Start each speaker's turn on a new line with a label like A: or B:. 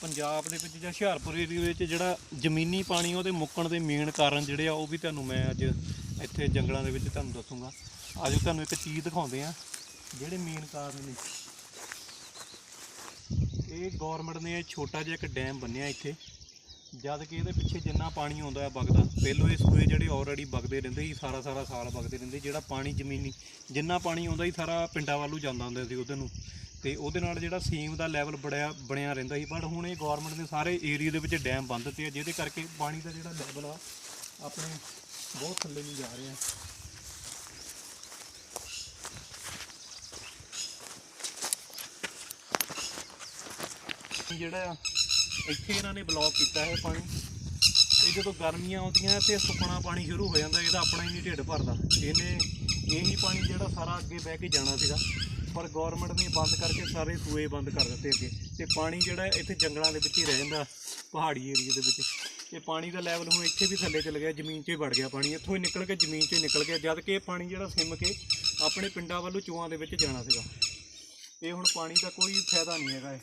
A: ਪੰਜਾਬ ਦੇ ਵਿੱਚ ਜਾਂ ਹੁਸ਼ਿਆਰਪੁਰ ਏਰੀਏ ਵਿੱਚ ਜਿਹੜਾ ਜ਼ਮੀਨੀ ਪਾਣੀ ਉਹਦੇ ਮੁੱਕਣ ਦੇ ਮੇਨ ਕਾਰਨ ਜਿਹੜੇ ਆ, ਉਹ ਵੀ ਤੁਹਾਨੂੰ ਮੈਂ ਅੱਜ ਇੱਥੇ ਜੰਗਲਾਂ ਦੇ ਵਿੱਚ ਤੁਹਾਨੂੰ ਦੱਸੂਗਾ। ਅੱਜ ਤੁਹਾਨੂੰ ਇੱਕ ਚੀਜ਼ ਦਿਖਾਉਂਦੇ ਆ ਜਿਹੜੇ ਮੇਨ ਕਾਰਨ ਨੇ। ਇਹ ਗਵਰਨਮੈਂਟ ਨੇ ਛੋਟਾ ਜਿਹਾ ਇੱਕ ਡੈਮ ਬੰਨਿਆ ਇੱਥੇ। ਜਦ ਕਿ ਇਹਦੇ ਪਿੱਛੇ ਜਿੰਨਾ ਪਾਣੀ ਆਉਂਦਾ ਹੈ ਵਗਦਾ, ਪਹਿਲੋਂ ਇਹ ਸੂਏ ਜਿਹੜੇ ਆਲਰੇਡੀ ਵਗਦੇ ਰਹਿੰਦੇ ਸੀ ਸਾਰਾ ਸਾਰਾ ਸਾਲ ਵਗਦੇ ਰਹਿੰਦੇ ਜਿਹੜਾ ਪਾਣੀ ਜ਼ਮੀਨੀ, ਜਿੰਨਾ ਪਾਣੀ ਆਉਂਦਾ ਸੀ, ਸਾਰਾ ਪਿੰਡਾਂ ਵੱਲੋਂ ਜਾਂਦਾ ਹੁੰਦਾ ਸੀ ਉਹਦੇ ਨੂੰ। ਤੇ ਉਹਦੇ ਨਾਲ ਜਿਹੜਾ ਸੀਮ ਦਾ ਲੈਵਲ ਬੜਿਆ, ਬਣਿਆ ਰਹਿੰਦਾ ਸੀ। ਪਰ ਹੁਣ ਇਹ ਗਵਰਨਮੈਂਟ ਨੇ ਸਾਰੇ ਏਰੀਆ ਦੇ ਵਿੱਚ ਡੈਮ ਬੰਦ ਦਿੱਤੇ ਆ, ਜਿਹਦੇ ਕਰਕੇ ਪਾਣੀ ਦਾ ਜਿਹੜਾ ਲੈਵਲ ਆ, ਆਪਣੇ ਬਹੁਤ ਥੱਲੇ ਨੂੰ ਜਾ ਰਿਹਾ। ਜਿਹੜਾ ਆ, ਇੱਥੇ ਇਹਨਾਂ ਨੇ ਬਲੌਕ ਕੀਤਾ ਹੈ ਪਾਣੀ। ਇਹ ਜਦੋਂ ਗਰਮੀਆਂ ਆਉਂਦੀਆਂ ਤੇ ਸੁੱਕਣਾ ਪਾਣੀ ਸ਼ੁਰੂ ਹੋ ਜਾਂਦਾ, ਇਹਦਾ ਆਪਣਾ ਹੀ ਨਹੀਂ ਢਿੱਡ ਭਰਦਾ। ਇਹਨੇ ਇਹੀ ਪਾਣੀ ਜਿਹੜਾ ਸਾਰਾ ਅੱਗੇ ਬਹਿ ਕੇ ਜਾਣਾ ਸੀਗਾ। ਪਰ ਗਵਰਨਮੈਂਟ ਨੇ ਬੰਦ ਕਰਕੇ ਸਾਰੇ ਸੂਏ ਬੰਦ ਕਰ ਦਿੱਤੇ ਅੱਗੇ। ਤੇ ਪਾਣੀ ਜਿਹੜਾ ਇੱਥੇ ਜੰਗਲਾਂ ਦੇ ਵਿੱਚ ਹੀ ਰਹਿ ਜਾਂਦਾ, ਪਹਾੜੀ ਏਰੀਆ ਦੇ ਵਿੱਚ। ਇਹ ਪਾਣੀ ਦਾ ਲੈਵਲ ਹੁਣ ਇੱਥੇ ਵੀ ਥੱਲੇ ਚਲ ਗਿਆ, ਜ਼ਮੀਨ 'ਚ ਹੀ ਵੜ ਗਿਆ ਪਾਣੀ। ਇੱਥੋਂ ਹੀ ਨਿਕਲ ਕੇ ਜ਼ਮੀਨ 'ਚ ਹੀ ਨਿਕਲ ਗਿਆ, ਜਦ ਕਿ ਇਹ ਪਾਣੀ ਜਿਹੜਾ ਸਿਮ ਕੇ ਆਪਣੇ ਪਿੰਡਾਂ ਵੱਲੋਂ ਚੂਆਂ ਦੇ ਵਿੱਚ ਜਾਣਾ ਸੀਗਾ। ਇਹ ਹੁਣ ਪਾਣੀ ਦਾ ਕੋਈ ਫਾਇਦਾ ਨਹੀਂ ਹੈਗਾ ਇਹ।